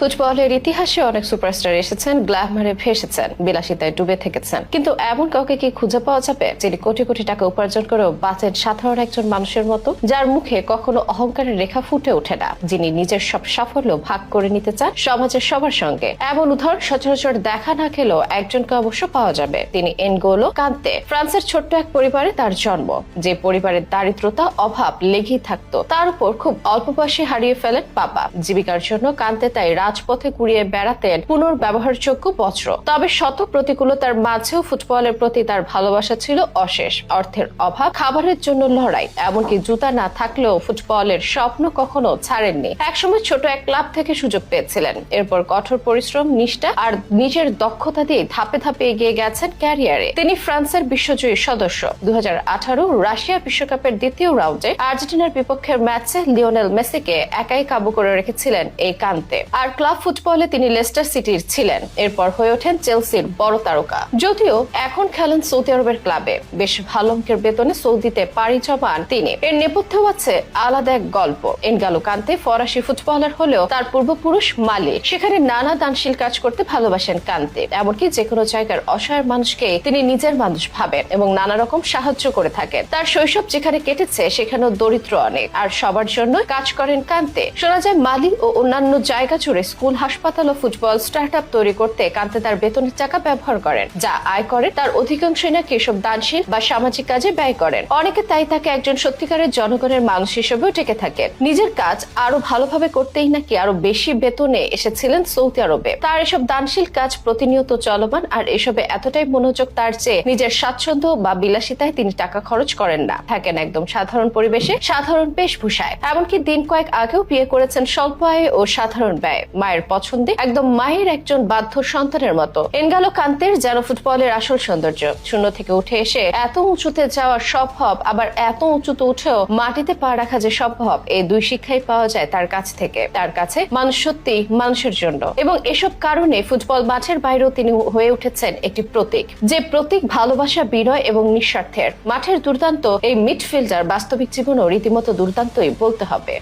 ফুটবলের ইতিহাসে অনেক সুপারস্টার এসেছেন, গ্ল্যামারে ভেসেছেন, বিলাসিতায় ডুবে থেকেছেন। কিন্তু এমন কাউকে কি খুঁজে পাওয়া যাবে, যিনি কোটি কোটি টাকা উপার্জন করেও বাঁচেন সাধারণ একজন মানুষের মতো, যার মুখে কখনো অহংকারের রেখা ফুটে ওঠে না, যিনি নিজের সব সাফল্য ভাগ করে নিতে চান সমাজের সবার সঙ্গে? এমন উদাহরণ সচরাচর দেখা না খেলেও একজনকে অবশ্য পাওয়া যাবে। তিনি এনগোলো কান্তে, ফ্রান্সের ছোট্ট এক পরিবারে তার জন্ম। যে পরিবারের দারিদ্রতা, অভাব লেগেই থাকতো, তার উপর খুব অল্প বয়সে হারিয়ে ফেলেন বাবা জীবিকার জন্য কান্তে তাই রাজপথে কুড়িয়ে বেড়াতেন পুনর্ব্যবহারযোগ্য বজ্র তবে শত প্রতিকূলতার মাঝেও ফুটবলের প্রতি তার ভালোবাসা ছিল অশেষ। অর্থের অভাব, খাবারের জন্য লড়াই, এমনকি জুতা না থাকলেও ফুটবলের স্বপ্ন কখনো ছাড়েননি। একসময় ছোট এক ক্লাব থেকে সুযোগ পেয়েছিলেন। এরপর কঠোর পরিশ্রম, নিষ্ঠা আর নিজের দক্ষতা দিয়ে ধাপে ধাপে এগিয়ে গেছেন ক্যারিয়ারে। তিনি ফ্রান্সের বিশ্বজয়ী সদস্য। দু হাজার আঠারো রাশিয়া বিশ্বকাপের দ্বিতীয় রাউন্ডে আর্জেন্টিনার বিপক্ষের ম্যাচে লিওনেল মেসিকে একাই কাবু করে রেখেছিলেন এই কান্তে। আর ক্লাব ফুটবলে তিনি লেস্টার সিটির ছিলেন। এরপর হয়ে ওঠেন চেলসির বড় তারকা। যদিও এখন খেলেন সৌদি আরবের ক্লাবে। বেশ ভালো অঙ্কের বেতনে সৌদিতে পাড়ি জমান তিনি। এর নেপথ্যেও আছে আলাদা এক গল্প। এনগালো কান্তে ফরাসি ফুটবলার হলেও তার পূর্বপুরুষ মালি সেখানে নানা দানশীল কাজ করতে ভালোবাসেন কান্তে। এমনকি যে কোনো জায়গার অসহায় মানুষকে তিনি নিজের মানুষ ভাবেন এবং নানা রকম সাহায্য করে থাকেন। তার শৈশব যেখানে কেটেছে, সেখানেও দরিদ্র অনেক। আর সবার জন্য কাজ করেন কান্তে। শোনা যায় মালি ও অন্যান্য জায়গা জুড়ে স্কুল, হাসপাতাল ও ফুটবল স্টার্ট তৈরি করতে কান্তে তার বেতনের টাকা ব্যবহার করেন, যা আয় করে তার অধিকাংশই নাকি এসব দানশীল বা সামাজিক কাজে ব্যয় করেন। অনেকে তাই তাকে একজন সত্যিকারের জনগণের মানুষ হিসেবেও টেকে থাকেন। নিজের কাজ আরও ভালোভাবে করতেই নাকি আরও বেশি বেতনে এসেছিলেন সৌদি আরবে। তার এসব দানশীল কাজ প্রতিনিয়ত চলমান, আর এসবে এতটাই মনোযোগ তার চেয়ে নিজের স্বাচ্ছন্দ্য বা বিলাসিতায় তিনি টাকা খরচ করেন না। থাকেন একদম সাধারণ পরিবেশে সাধারণ বেশভূষায়। এমনকি দিন কয়েক আগেও বিয়ে করেছেন স্বল্প আয়ে ও সাধারণ ব্যয়। মায়ের পছন্দে একদম মায়ের একজন বাধ্য সন্তানের মতো। এনগালো কান্তের যেন ফুটবলের আসল সৌন্দর্য। শূন্য থেকে উঠে এসে এত উঁচুতে যাওয়া সম্ভব আবার এত উঁচুতে উঠেও মাটিতে পা রাখা যে সম্ভব এই দুই শিক্ষাই পাওয়া যায় তার কাছ থেকে। তার কাছে মানুষ সত্যি মানুষের জন্য। এবং এসব কারণে ফুটবল মাঠের বাইরেও তিনি হয়ে উঠেছেন একটি প্রতীক, যে প্রতীক ভালোবাসা, বিনয় এবং নিঃস্বার্থের। মাঠের দুর্দান্ত এই মিডফিল্ডার বাস্তবিক জীবনও রীতিমতো দুর্দান্তই বলতে হবে।